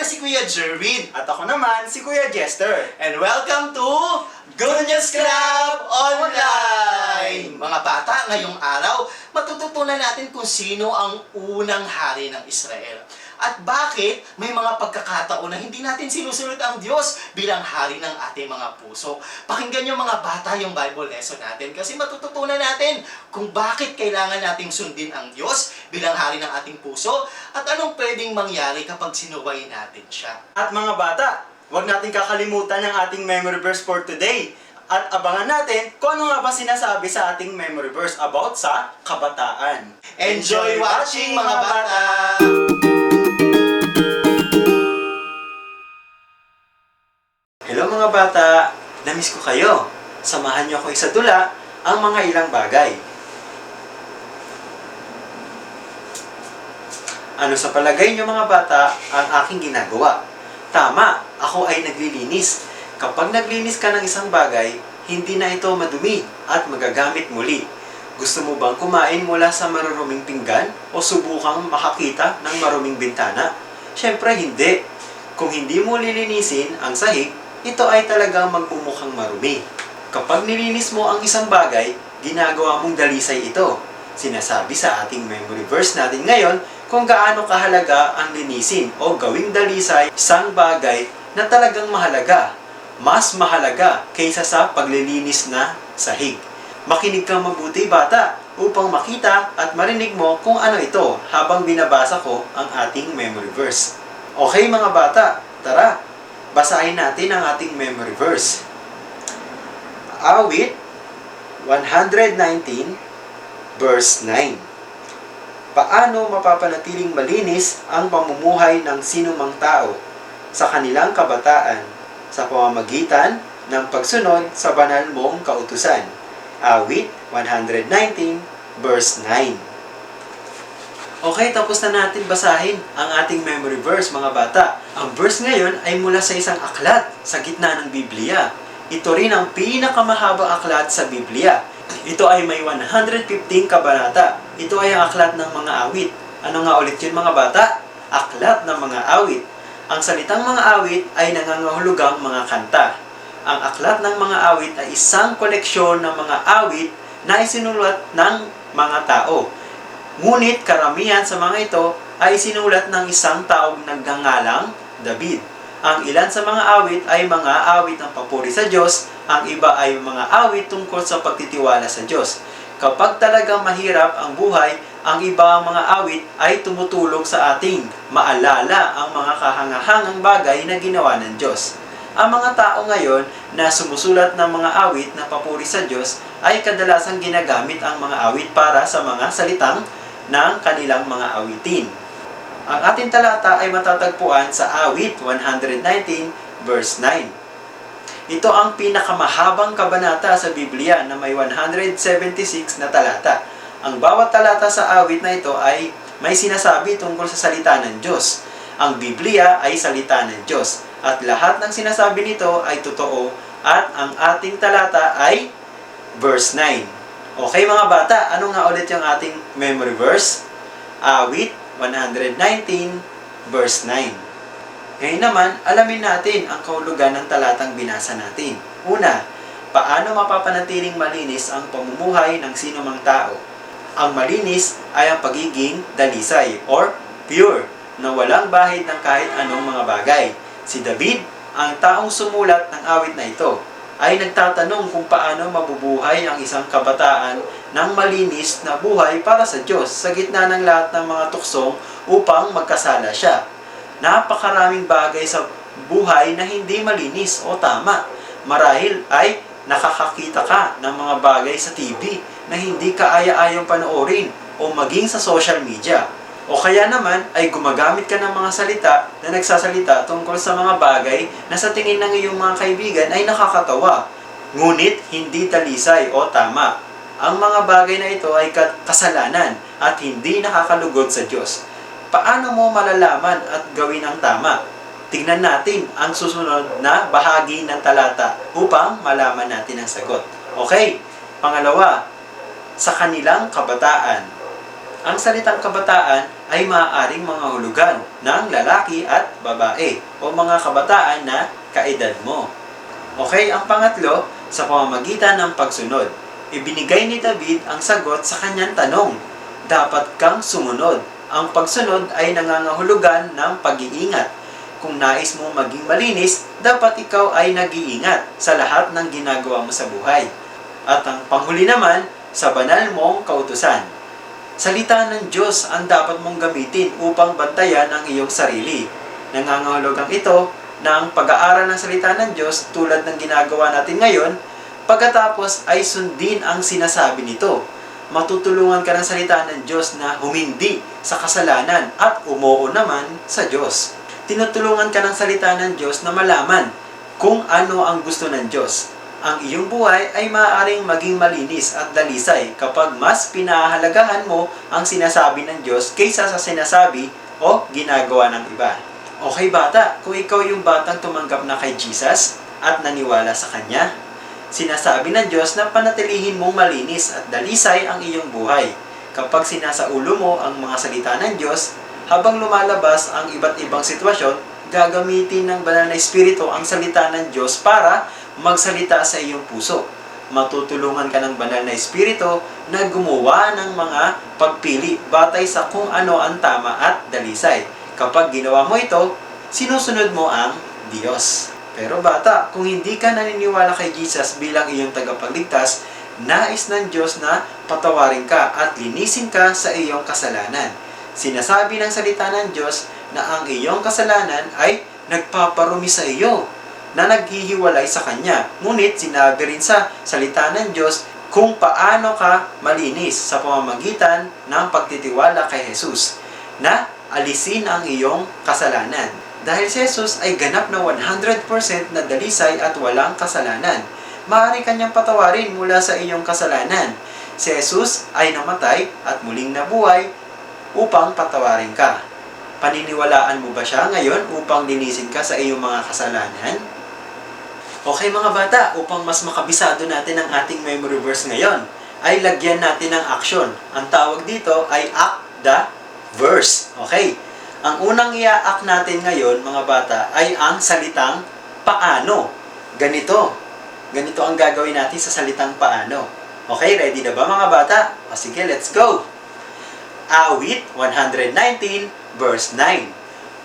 pala si Kuya Jerwin. At ako naman, si Kuya Jester. And welcome to Good News Club Online! Mga bata, ngayong araw, matututunan natin kung sino ang unang hari ng Israel. At bakit may mga pagkakataon na hindi natin sinusunod ang Diyos bilang hari ng ating mga puso. Pakinggan yung mga bata yung Bible lesson natin kasi matututunan natin kung bakit kailangan nating sundin ang Diyos bilang hari ng ating puso at anong pwedeng mangyari kapag sinuway natin siya. At mga bata, huwag natin kakalimutan ang ating memory verse for today. At abangan natin kung ano nga ba sinasabi sa ating memory verse about sa kabataan. Enjoy watching mga bata! Hello mga bata! Namiss ko kayo. Samahan niyo ako sa tula ang mga ilang bagay. Ano sa palagay niyo mga bata ang aking ginagawa? Tama, ako ay naglilinis. Kapag naglinis ka ng isang bagay, hindi na ito madumi at magagamit muli. Gusto mo bang kumain mula sa maruruming pinggan o subukang makakita ng maruming bintana? Siyempre hindi. Kung hindi mo lilinisin ang sahig, ito ay talagang magmumukhang marumi. Kapag nilinis mo ang isang bagay, ginagawa mong dalisay ito. Sinasabi sa ating memory verse natin ngayon kung gaano kahalaga ang linisin o gawing dalisay isang bagay na talagang mahalaga. Mas mahalaga kaysa sa paglilinis na sahig. Makinig kang mabuti bata upang makita at marinig mo kung ano ito habang binabasa ko ang ating memory verse. Okay mga bata, tara, basahin natin ang ating memory verse. Awit 119 verse 9. Paano mapapanatiling malinis ang pamumuhay ng sinumang tao sa kanilang kabataan sa pamamagitan ng pagsunod sa banal mong kautusan? Awit 119 verse 9. Okay, tapos na natin basahin ang ating memory verse, mga bata. Ang verse ngayon ay mula sa isang aklat sa gitna ng Biblia. Ito rin ang pinakamahabang aklat sa Biblia. Ito ay may 115 kabanata. Ito ay ang aklat ng mga awit. Ano nga ulit yun mga bata? Aklat ng mga awit. Ang salitang mga awit ay nangangahulugang mga kanta. Ang aklat ng mga awit ay isang koleksyon ng mga awit na isinulat ng mga tao. Ngunit karamihan sa mga ito ay sinulat ng isang taong nagngangalang David. Ang ilan sa mga awit ay mga awit ng papuri sa Diyos, ang iba ay mga awit tungkol sa pagtitiwala sa Diyos. Kapag talagang mahirap ang buhay, ang iba ang mga awit ay tumutulong sa ating maalala ang mga kahangahangang bagay na ginawa ng Diyos. Ang mga tao ngayon na sumusulat ng mga awit na papuri sa Diyos ay kadalasang ginagamit ang mga awit para sa mga salitang ng kanilang mga awitin. Ang ating talata ay matatagpuan sa awit 119 verse 9. Ito ang pinakamahabang kabanata sa Biblia na may 176 na talata. Ang bawat talata sa awit na ito ay may sinasabi tungkol sa salita ng Diyos. Ang Biblia ay salita ng Diyos at lahat ng sinasabi nito ay totoo at ang ating talata ay verse 9. Okay mga bata, ano nga ulit yung ating memory verse? Awit 119 verse 9. Ngayon naman, alamin natin ang kahulugan ng talatang binasa natin. Una, paano mapapanatiling malinis ang pamumuhay ng sinumang tao? Ang malinis ay ang pagiging dalisay or pure na walang bahid ng kahit anong mga bagay. Si David, ang taong sumulat ng awit na ito, ay nagtatanong kung paano mabubuhay ang isang kabataan ng malinis na buhay para sa Diyos sa gitna ng lahat ng mga tuksong upang magkasala siya. Napakaraming bagay sa buhay na hindi malinis o tama. Marahil ay nakakakita ka ng mga bagay sa TV na hindi ka aya-ayong panoorin o maging sa social media. O kaya naman ay gumagamit ka ng mga salita na nagsasalita tungkol sa mga bagay na sa tingin ng iyong mga kaibigan ay nakakatawa. Ngunit hindi talisay o tama. Ang mga bagay na ito ay ka- kasalanan at hindi nakakalugod sa Diyos. Paano mo malalaman at gawin ang tama? Tingnan natin ang susunod na bahagi ng talata upang malaman natin ang sagot. Okay, pangalawa, sa kanilang kabataan. Ang salitang kabataan ay maaaring mga hulugan ng lalaki at babae o mga kabataan na kaedad mo. Okay, ang pangatlo, sa pamamagitan ng pagsunod. Ibinigay ni David ang sagot sa kanyang tanong. Dapat kang sumunod. Ang pagsunod ay nangangahulugan ng pag-iingat. Kung nais mo maging malinis, dapat ikaw ay nag-iingat sa lahat ng ginagawa mo sa buhay. At ang panghuli naman, sa banal mong kautusan. Salita ng Diyos ang dapat mong gamitin upang bantayan ang iyong sarili. Nangangahulugang ito ng pag-aaral ng salita ng Diyos tulad ng ginagawa natin ngayon, pagkatapos ay sundin ang sinasabi nito. Matutulungan ka ng salita ng Diyos na humindi sa kasalanan at umuo naman sa Diyos. Tinutulungan ka ng salita ng Diyos na malaman kung ano ang gusto ng Diyos. Ang iyong buhay ay maaaring maging malinis at dalisay kapag mas pinahahalagahan mo ang sinasabi ng Diyos kaysa sa sinasabi o ginagawa ng iba. Okay bata, kung ikaw yung batang tumanggap na kay Jesus at naniwala sa Kanya, sinasabi ng Diyos na panatilihin mong malinis at dalisay ang iyong buhay. Kapag sinasaulo mo ang mga salita ng Diyos, habang lumalabas ang iba't ibang sitwasyon, gagamitin ng banal na Espiritu ang salita ng Diyos para magsalita sa iyong puso. Matutulungan ka ng banal na Espiritu na gumawa ng mga pagpili batay sa kung ano ang tama at dalisay. Kapag ginawa mo ito, sinusunod mo ang Diyos. Pero bata, kung hindi ka naniniwala kay Jesus bilang iyong tagapagligtas, nais ng Diyos na patawarin ka at linisin ka sa iyong kasalanan. Sinasabi ng salita ng Diyos na ang iyong kasalanan ay nagpaparumi sa iyo, na naghihiwalay sa Kanya. Ngunit sinabi rin sa salita ng Diyos kung paano ka malinis sa pamamagitan ng pagtitiwala kay Jesus, na alisin ang iyong kasalanan. Dahil si Jesus ay ganap na 100% na dalisay at walang kasalanan. Maaari kanyang patawarin mula sa iyong kasalanan. Si Jesus ay namatay at muling nabuhay upang patawarin ka. Paniniwalaan mo ba siya ngayon upang linisin ka sa iyong mga kasalanan? Okay mga bata, upang mas makabisado natin ang ating memory verse ngayon, ay lagyan natin ng action. Ang tawag dito ay act the verse. Okay? Ang unang i-act natin ngayon, mga bata, ay ang salitang paano. Ganito. Ganito ang gagawin natin sa salitang paano. Okay, ready na ba mga bata? O sige, let's go! Awit 119 verse 9.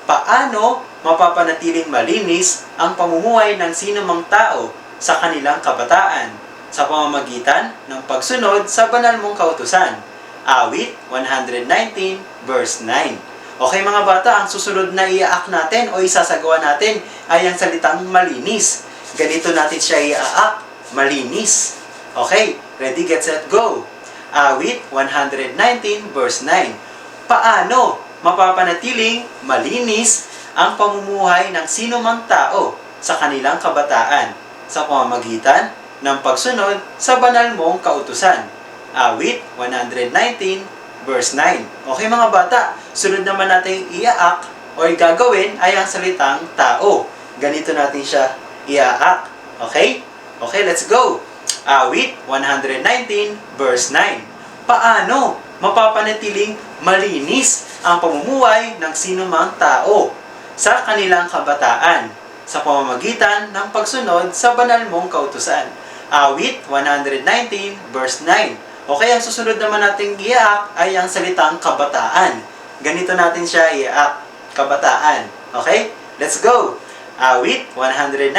Paano mapapanatiling malinis ang pamumuhay ng sinumang tao sa kanilang kabataan sa pamamagitan ng pagsunod sa banal mong kautusan? Awit 119 verse 9. Okay mga bata, ang susunod na iaak natin o isasagawa natin ay ang salitang malinis. Ganito natin siya iaak, malinis. Okay, ready, get, set, go. Awit 119 verse 9. Paano mapapanatiling malinis ang pamumuhay ng sino mang tao sa kanilang kabataan sa pamamagitan ng pagsunod sa banal mong kautusan? Awit 119 verse 9. Okay mga bata, sunod naman natin iaak o gagawin ay ang salitang tao. Ganito natin siya iaak. Okay? Okay, let's go. Awit 119 verse 9. Paano mapapanatiling malinis ang pamumuhay ng sinumang tao sa kanilang kabataan sa pamamagitan ng pagsunod sa banal mong kautusan? Awit 119 verse 9. Okay, ang susunod naman nating iaak ay ang salitang kabataan. Ganito natin siya iaak, kabataan. Okay? Let's go! Awit 119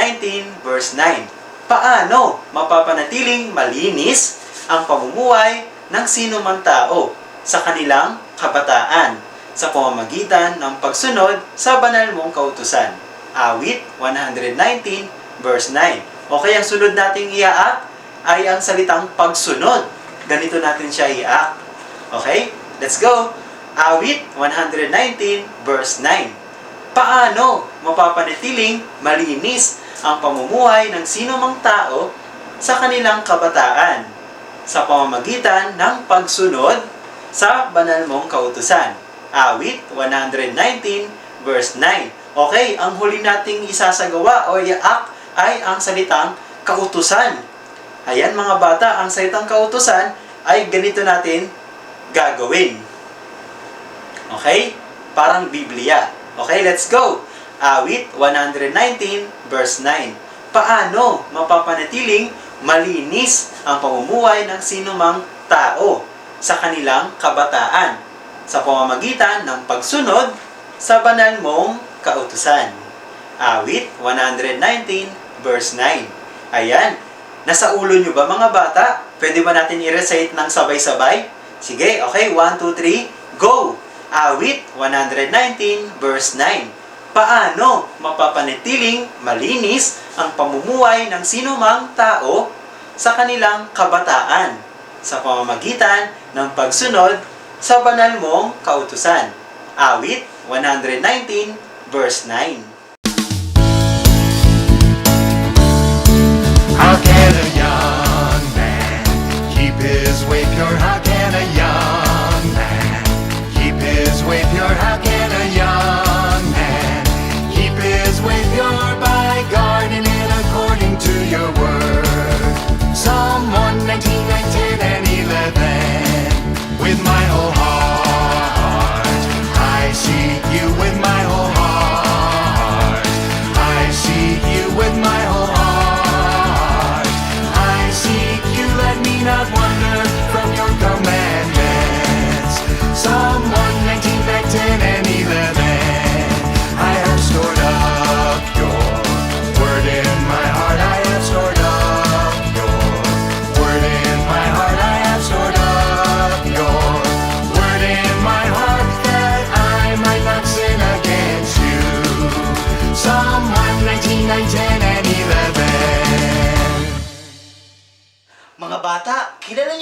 verse 9. Paano mapapanatiling malinis ang pamumuhay ng sino man tao sa kanilang kabataan sa pamamagitan ng pagsunod sa banal mong kautusan? Awit 119 verse 9. Okay, ang sunod nating iaak ay ang salitang pagsunod. Ganito natin siya iaak. Okay? Let's go! Awit 119 verse 9. Paano mapapanatiling malinis ang pamumuhay ng sino mang tao sa kanilang kabataan sa pamamagitan ng pagsunod sa banal mong kautusan? Awit 119 verse 9. Okay, ang huli nating isasagawa o iaak ay ang salitang kautusan. Ayan mga bata, ang salitang kautusan ay ganito natin gagawin. Okay? Parang Biblia. Okay, let's go. Awit 119 verse 9. Paano mapapanatiling malinis ang pamumuhay ng sinumang tao sa kanilang kabataan sa pamamagitan ng pagsunod sa banal mong kautusan? Awit 119 verse 9. Ayan. Nasa ulo nyo ba mga bata? Pwede ba natin i-recite ng sabay-sabay? Sige, okay. 1, 2, 3, go! Awit 119 verse 9. Paano mapapanatiling malinis ang pamumuhay ng sinumang tao sa kanilang kabataan sa pamamagitan ng pagsunod sa banal mong kautusan? Awit 119 verse 9.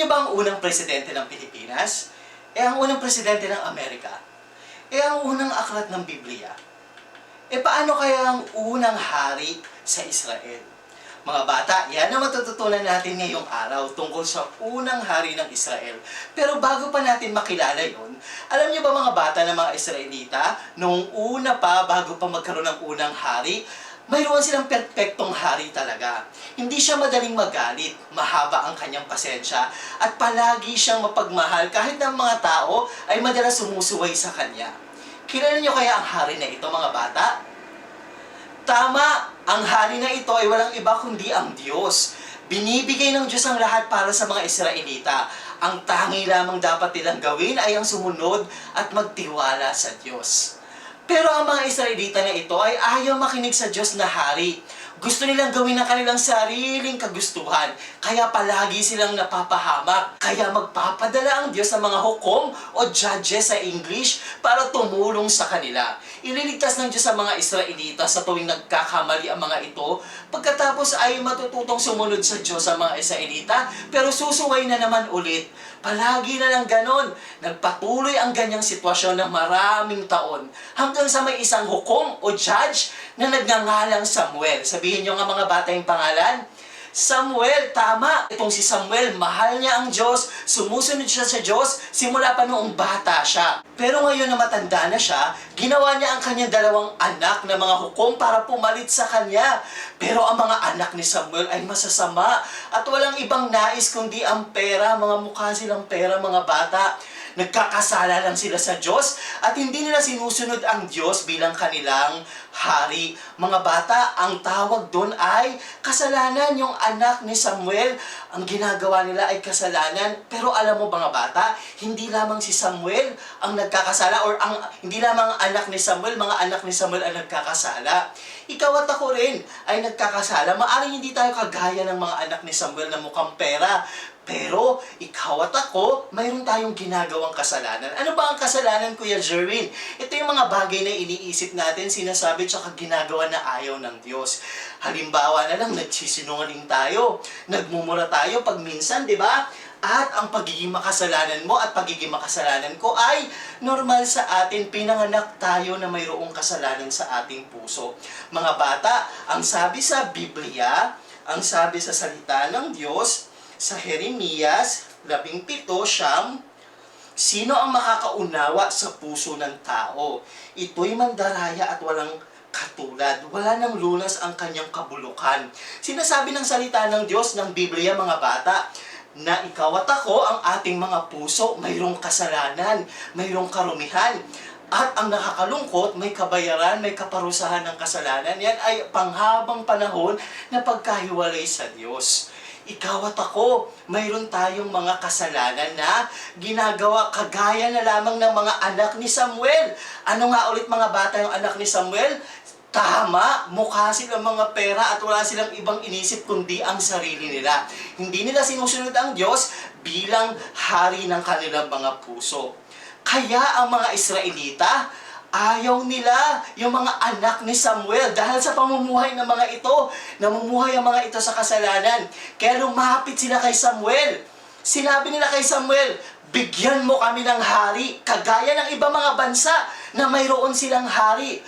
Niyo ba ang unang presidente ng Pilipinas? Eh, ang unang presidente ng Amerika? Eh, ang unang aklat ng Biblia? Eh, paano kaya ang unang hari sa Israel? Mga bata, yan ang matututunan natin ngayong araw tungkol sa unang hari ng Israel. Pero bago pa natin makilala yon, alam niyo ba mga bata ng mga Israelita, noong una pa, bago pa magkaroon ng unang hari, mayroon silang perpektong hari talaga. Hindi siya madaling magalit, mahaba ang kanyang pasensya, at palagi siyang mapagmahal kahit ang mga tao ay madalas sumusuway sa kanya. Kilala niyo kaya ang hari na ito mga bata? Tama, ang hari na ito ay walang iba kundi ang Diyos. Binibigay ng Diyos ang lahat para sa mga Israelita. Ang tangi lamang dapat nilang gawin ay ang sumunod at magtiwala sa Diyos. Pero ang mga Israelita na ito ay ayaw makinig sa Diyos na hari. Gusto nilang gawin ang kanilang sariling kagustuhan, kaya palagi silang napapahamak. Kaya magpapadala ang Diyos ng mga hukom o judges sa English para tumulong sa kanila. Ililigtas ng Diyos ang mga Israelita sa tuwing nagkakamali ang mga ito, pagkatapos ay matututong sumunod sa Diyos ang mga Israelita, pero susuway na naman ulit. Palagi na lang ganon. Nagpatuloy ang ganyang sitwasyon ng maraming taon hanggang sa may isang hukom o judge na nagngangalang Samuel. Sabihin nyo nga mga bata yung pangalan. Samuel, tama. Itong si Samuel, mahal niya ang Diyos, sumusunod siya sa Diyos, simula pa noong bata siya. Pero ngayon na matanda na siya, ginawa niya ang kanyang dalawang anak na mga hukom para pumalit sa kanya. Pero ang mga anak ni Samuel ay masasama at walang ibang nais kundi ang pera, mga mukha silang pera, mga bata. Nagkakasala lang sila sa Diyos at hindi nila sinusunod ang Diyos bilang kanilang hari. Mga bata, ang tawag doon ay kasalanan yung anak ni Samuel. Ang ginagawa nila ay kasalanan. Pero alam mo mga bata, hindi lamang si Samuel ang nagkakasala or ang hindi lamang ang anak ni Samuel, mga anak ni Samuel ang nagkakasala. Ikaw at ako rin ay nagkakasala. Maaring hindi tayo kagaya ng mga anak ni Samuel na mukhang pera. Pero, ikaw at ako, mayroon tayong ginagawang kasalanan. Ano ba ang kasalanan, Kuya Jerwin? Ito yung mga bagay na iniisip natin, sinasabi, tsaka ginagawa na ayaw ng Diyos. Halimbawa na lang, nagsisinungaling tayo, nagmumura tayo pag minsan, di ba? At ang pagiging makasalanan mo at pagiging makasalanan ko ay normal sa atin. Pinanganak tayo na mayroong kasalanan sa ating puso. Mga bata, ang sabi sa Biblia, ang sabi sa salita ng Diyos, sa Jeremias 17, siyam, Sino ang makakaunawa sa puso ng tao? Ito'y mandaraya at walang katulad. Wala nang lunas ang kanyang kabulukan. Sinasabi ng salita ng Diyos ng Biblia, mga bata, na ikaw at ako, ang ating mga puso, mayroong kasalanan, mayroong karumihan. At ang nakakalungkot, may kabayaran, may kaparusahan ng kasalanan. Yan ay panghabang panahon na pagkahiwalay sa Diyos. Ikaw at ako, mayroon tayong mga kasalanan na ginagawa kagaya na lamang ng mga anak ni Samuel. Ano nga ulit mga bata yung anak ni Samuel? Tama, mukha silang mga pera at wala silang ibang inisip kundi ang sarili nila. Hindi nila sinusunod ang Diyos bilang hari ng kanilang mga puso. Kaya ang mga Israelita, ayaw nila yung mga anak ni Samuel dahil sa pamumuhay ng mga ito, namumuhay ang mga ito sa kasalanan. Kaya lumapit sila kay Samuel. Sinabi nila kay Samuel, bigyan mo kami ng hari, kagaya ng iba mga bansa na mayroon silang hari.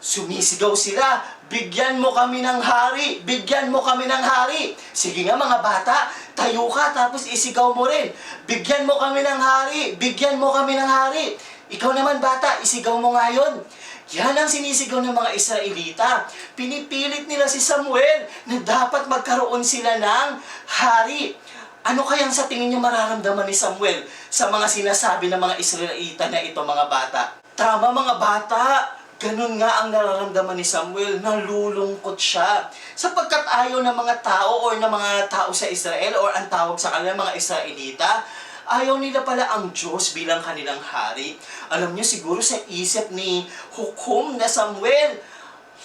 Sumisigaw sila, bigyan mo kami ng hari, bigyan mo kami ng hari. Sige nga mga bata, tayo ka tapos isigaw mo rin. Bigyan mo kami ng hari, bigyan mo kami ng hari. Ikaw naman bata, isigaw mo nga yun. Yan ang sinisigaw ng mga Israelita. Pinipilit nila si Samuel na dapat magkaroon sila ng hari. Ano kayang sa tingin niyo mararamdaman ni Samuel sa mga sinasabi ng mga Israelita na ito mga bata? Tama mga bata, ganun nga ang nararamdaman ni Samuel, nalulungkot siya. Sapagkat ayaw ng mga tao or ng mga tao sa Israel or ang tawag sa kanila mga Israelita, ayaw nila pala ang Diyos bilang kanilang hari. Alam niyo siguro sa isip ni Hukom na Samuel,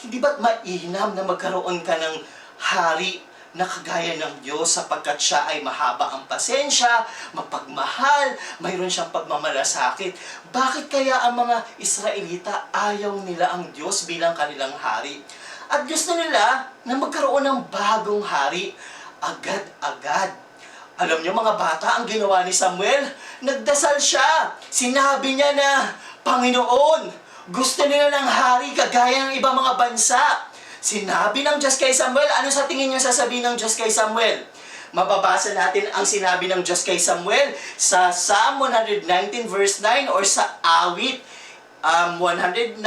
hindi ba't mainam na magkaroon ka ng hari na kagaya ng Diyos sapagkat siya ay mahaba ang pasensya, mapagmahal, mayroon siyang pagmamalasakit. Bakit kaya ang mga Israelita ayaw nila ang Diyos bilang kanilang hari? At gusto nila na magkaroon ng bagong hari agad-agad. Alam niyo mga bata, ang ginawa ni Samuel, nagdasal siya. Sinabi niya na, Panginoon, gusto nila ng hari kagaya ng ibang mga bansa. Sinabi ng Diyos kay Samuel, ano sa tingin niyo sasabihin ng Diyos kay Samuel? Mababasa natin ang sinabi ng Diyos kay Samuel sa Psalm 119 verse 9 or sa awit um, 119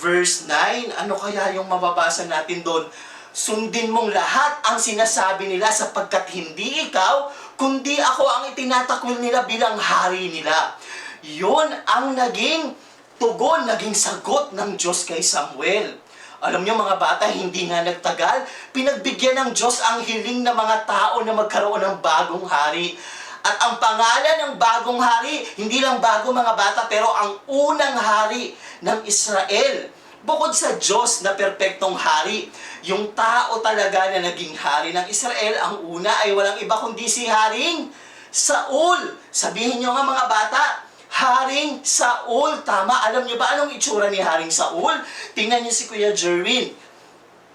verse 9. Ano kaya yung mababasa natin doon? Sundin mong lahat ang sinasabi nila sapagkat hindi ikaw, kundi ako ang itinatakwil nila bilang hari nila. Yun ang naging tugon, naging sagot ng Diyos kay Samuel. Alam niyo mga bata, hindi nga nagtagal, pinagbigyan ng Diyos ang hiling ng mga tao na magkaroon ng bagong hari. At ang pangalan ng bagong hari, hindi lang bago mga bata, pero ang unang hari ng Israel. Bukod sa Diyos na perpektong hari, yung tao talaga na naging hari ng Israel, ang una ay walang iba kundi si Haring Saul. Sabihin nyo nga mga bata, Haring Saul. Tama, alam nyo ba anong itsura ni Haring Saul? Tingnan nyo si Kuya Jerwin.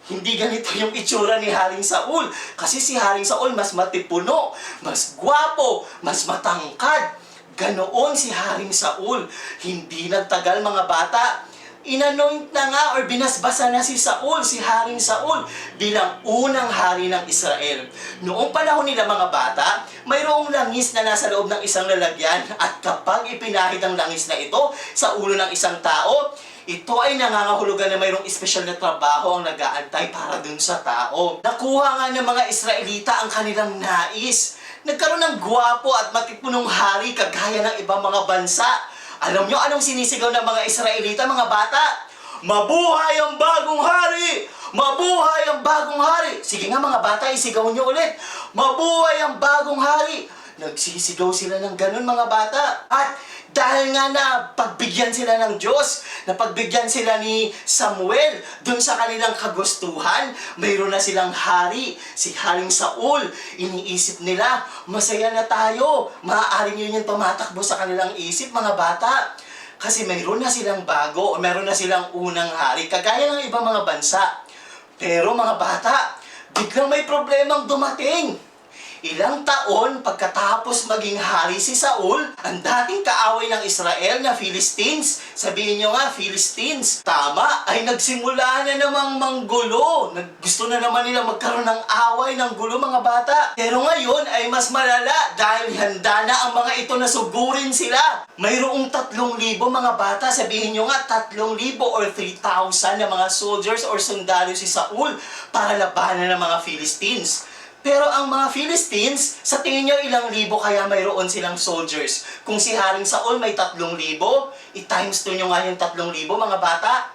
Hindi ganito yung itsura ni Haring Saul. Kasi si Haring Saul mas matipuno, mas gwapo, mas matangkad. Ganoon si Haring Saul. Hindi nagtagal mga bata. Inanoint na nga or binasbasa na si Saul, si Haring Saul, bilang unang hari ng Israel. Noong panahon nila mga bata, mayroong langis na nasa loob ng isang lalagyan at kapag ipinahid ang langis na ito sa ulo ng isang tao, ito ay nangangahulugan na mayroong espesyal na trabaho ang nag-aantay para dun sa tao. Nakuha nga ng mga Israelita ang kanilang nais. Nagkaroon ng gwapo at matipunong hari kagaya ng ibang mga bansa. Alam nyo anong sinisigaw ng mga Israelita, mga bata? Mabuhay ang bagong hari! Mabuhay ang bagong hari! Sige nga mga bata, isigaw nyo ulit. Mabuhay ang bagong hari! Nagsisigaw sila ng ganun mga bata. At dahil nga na pagbigyan sila ng Diyos, na pagbigyan sila ni Samuel dun sa kanilang kagustuhan, mayroon na silang hari, si Haring Saul. Iniisip nila, masaya na tayo. Maaaring yun yung tumatakbo sa kanilang isip, mga bata. Kasi mayroon na silang bago, o mayroon na silang unang hari, kagaya ng ibang mga bansa. Pero mga bata, biglang may problemang dumating. Ilang taon pagkatapos maging hari si Saul, ang dating kaaway ng Israel na Philistines, sabihin nyo nga, Philistines, tama, ay nagsimula na namang manggulo. Gusto na naman nila magkaroon ng away ng gulo mga bata. Pero ngayon ay mas malala dahil handa na ang mga ito na sugurin sila. Mayroong tatlong libo mga bata, sabihin nyo nga, tatlong libo or 3,000 na mga soldiers or sundalo si Saul para labanan ng mga Philistines. Pero ang mga Philistines, sa tingin nyo ilang libo kaya mayroon silang soldiers? Kung si Haring Saul may tatlong libo, i-times 2 nyo nga yung tatlong libo mga bata.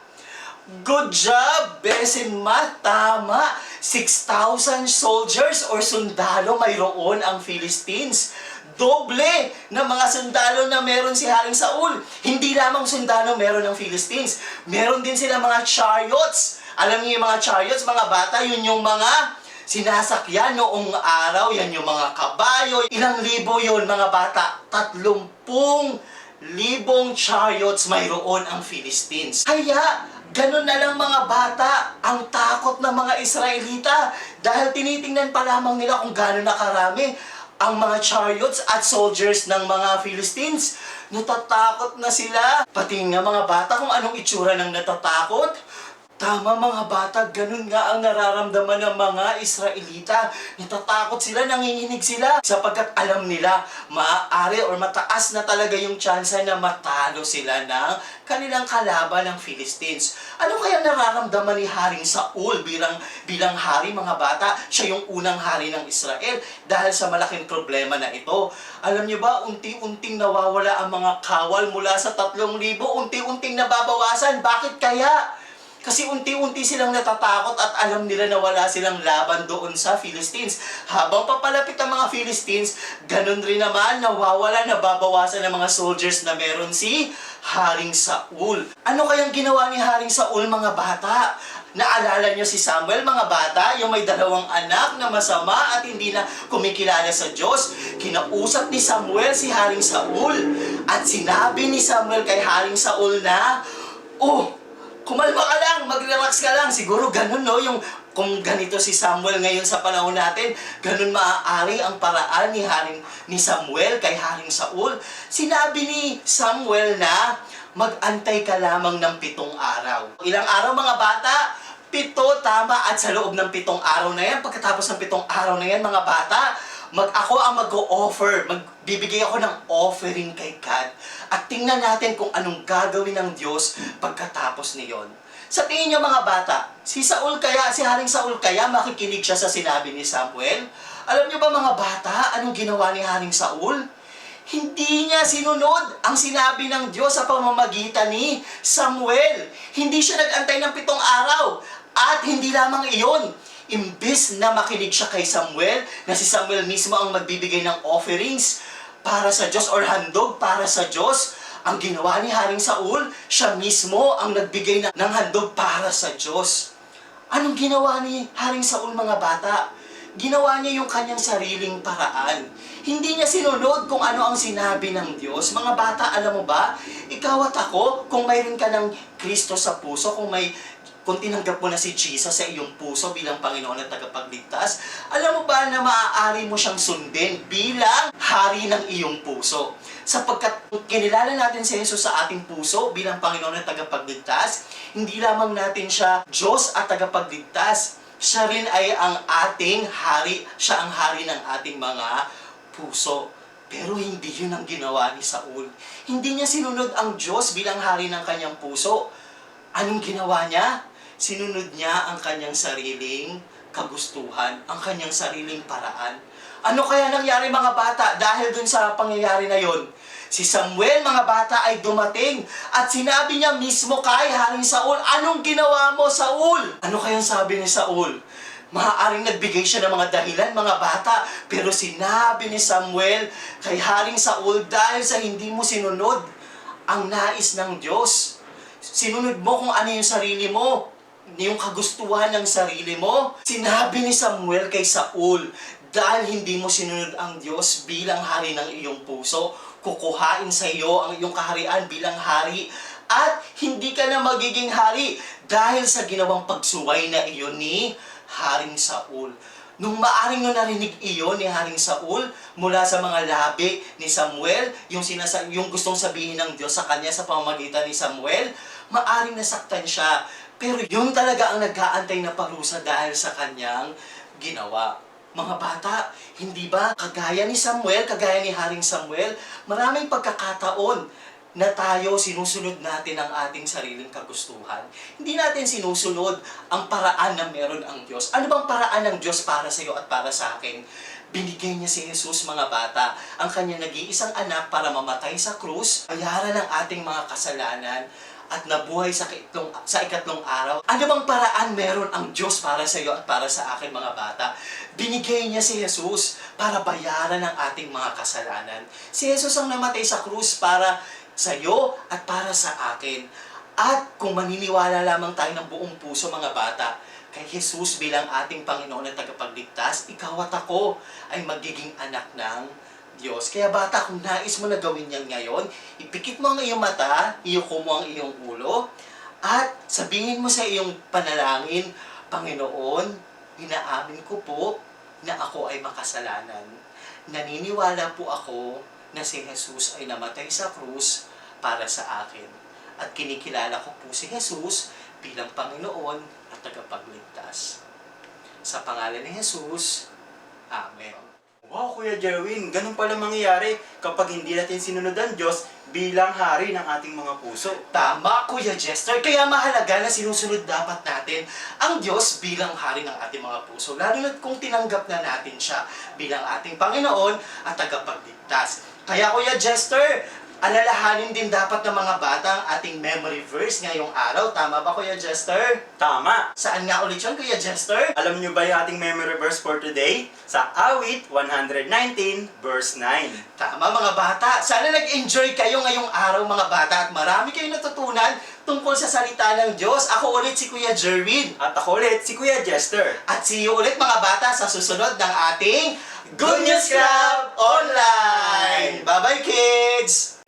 Good job! Best in tama! 6,000 soldiers or sundalo mayroon ang Philistines. Doble na mga sundalo na meron si Haring Saul. Hindi lamang sundalo meron ng Philistines. Meron din sila mga chariots. Alam niyo yung mga chariots, mga bata, yun yung mga sinasakyan noong araw. Yan yung mga kabayo. Ilang libo yun, mga bata? Tatlumpung libong chariots mayroon ang Philistines. Kaya, ganun na lang mga bata ang takot ng mga Israelita dahil tinitingnan pa lamang nila kung gaano nakarami ang mga chariots at soldiers ng mga Philistines. Natatakot na sila. Pati nga mga bata kung anong itsura ng natatakot. Tama mga bata, ganun nga ang nararamdaman ng mga Israelita. Natatakot sila, nanginginig sila sapagkat alam nila maaari or mataas na talaga yung tsansa na matalo sila ng kanilang kalaban ng Philistines. Ano kaya nararamdaman ni Haring Saul bilang, bilang hari mga bata? Siya yung unang hari ng Israel dahil sa malaking problema na ito. Alam niyo ba, unti-unting nawawala ang mga kawal mula sa 3,000, unti-unting nababawasan. Bakit kaya? Kasi unti-unti silang natatakot at alam nila na wala silang laban doon sa Philistines. Habang papalapit ang mga Philistines, ganun rin naman nawawala, nababawasan ng mga soldiers na meron si Haring Saul. Ano kayang ginawa ni Haring Saul mga bata? Naalala niyo si Samuel, mga bata, yung may dalawang anak na masama at hindi na kumikilala sa Diyos. Kinausap ni Samuel si Haring Saul at sinabi ni Samuel kay Haring Saul na, Oh, kumalma ka lang, mag-relax ka lang. Siguro ganun, no? Yung kung ganito si Samuel ngayon sa panahon natin, ganun maaari ang paraan ni Haring ni Samuel kay Haring Saul. Sinabi ni Samuel na mag-antay ka lamang ng pitong araw. Ilang araw mga bata? Pito, tama. At sa loob ng pitong araw na yan, pagkatapos ng pitong araw na yan, mga bata, mag ako ang mag-o-offer, magbibigay ako ng offering kay God. At tingnan natin kung anong gagawin ng Diyos pagkatapos niyon. Sa tingin niyo mga bata, si Saul kaya, si Haring Saul kaya makikinig siya sa sinabi ni Samuel? Alam niyo ba mga bata, anong ginawa ni Haring Saul? Hindi niya sinunod ang sinabi ng Diyos sa pamamagitan ni Samuel. Hindi siya nag-antay ng pitong araw. At hindi lamang iyon, imbis na makinig siya kay Samuel, na si Samuel mismo ang magbibigay ng offerings para sa Diyos or handog para sa Diyos, ang ginawa ni Haring Saul, siya mismo ang nagbigay na- ng handog para sa Diyos. Anong ginawa ni Haring Saul mga bata? Ginawa niya yung kanyang sariling paraan. Hindi niya sinunod kung ano ang sinabi ng Diyos. Mga bata, alam mo ba, ikaw at ako, kung mayroon ka ng Kristo sa puso, kung may kung tinanggap mo na si Jesus sa iyong puso bilang Panginoon at tagapagligtas, alam mo ba na maaari mo siyang sundin bilang hari ng iyong puso? Sapagkat kinilala natin si Jesus sa ating puso bilang Panginoon at tagapagligtas, hindi lamang natin siya Diyos at tagapagligtas, siya rin ay ang ating hari, siya ang hari ng ating mga puso. Pero hindi yun ang ginawa ni Saul. Hindi niya sinunod ang Diyos bilang hari ng kanyang puso. Anong ginawa niya? Sinunod niya ang kanyang sariling kagustuhan, ang kanyang sariling paraan. Ano kaya nangyari mga bata dahil dun sa pangyayari na yon? Si Samuel, mga bata, ay dumating at sinabi niya mismo kay Haring Saul, Anong ginawa mo, Saul? Ano kayang sabi ni Saul? Maaaring nagbigay siya ng mga dahilan, mga bata, pero sinabi ni Samuel kay Haring Saul dahil sa hindi mo sinunod ang nais ng Diyos. Sinunod mo kung ano yung sarili mo, yung kagustuhan ng sarili mo. Sinabi ni Samuel kay Saul, dahil hindi mo sinunod ang Diyos bilang hari ng iyong puso, kukuhain sa iyo ang iyong kaharian bilang hari at hindi ka na magiging hari dahil sa ginawang pagsuway na iyon ni Haring Saul. Nung maaring nung narinig iyon ni Haring Saul mula sa mga labi ni Samuel, yung, sinasa- yung gustong sabihin ng Diyos sa kanya sa pamamagitan ni Samuel, maaring nasaktan siya. Pero yun talaga ang nag-aantay na parusa dahil sa kanyang ginawa. Mga bata, hindi ba kagaya ni Samuel, kagaya ni Haring Samuel, maraming pagkakataon na tayo sinusunod natin ang ating sariling kagustuhan. Hindi natin sinusunod ang paraan na meron ang Diyos. Ano bang paraan ng Diyos para sa iyo at para sa akin? Binigay niya si Jesus mga bata, ang kanyang nag-iisang anak para mamatay sa krus, bayaran ang ating mga kasalanan, at nabuhay sa ikatlong, sa ikatlong araw. Ano bang paraan meron ang Diyos para sa iyo at para sa akin mga bata? Binigay niya si Jesus para bayaran ang ating mga kasalanan. Si Jesus ang namatay sa krus para sa iyo at para sa akin. At kung maniniwala lamang tayo ng buong puso mga bata, kay Jesus bilang ating Panginoon at tagapagligtas, ikaw at ako ay magiging anak ng Diyos. Kaya bata, kung nais mo na gawin yan ngayon, ipikit mo ang iyong mata, iyuko mo ang iyong ulo, at sabihin mo sa iyong panalangin, Panginoon, inaamin ko po na ako ay makasalanan. Naniniwala po ako na si Jesus ay namatay sa krus para sa akin. At kinikilala ko po si Jesus bilang Panginoon at tagapagligtas. Sa pangalan ni Jesus, Amen. Wow, Kuya Jerwin, ganun pala mangyayari kapag hindi natin sinunod ang Diyos bilang hari ng ating mga puso. Tama, Kuya Jester. Kaya mahalaga na sinusunod dapat natin ang Diyos bilang hari ng ating mga puso. Lalo na kung tinanggap na natin siya bilang ating Panginoon at tagapagligtas. Kaya Kuya Jester, alalahanin din dapat ng mga bata ang ating memory verse ngayong araw. Tama ba, Kuya Jester? Tama! Saan nga ulit yun, Kuya Jester? Alam niyo ba yung ating memory verse for today? Sa Awit 119, verse 9. Tama mga bata. Sana nag-enjoy kayo ngayong araw mga bata at marami kayong natutunan tungkol sa salita ng Diyos. Ako ulit si Kuya Jerwin. At ako ulit, si Kuya Jester. At see you ulit mga bata sa susunod ng ating Good News Club Online! Bye-bye kids!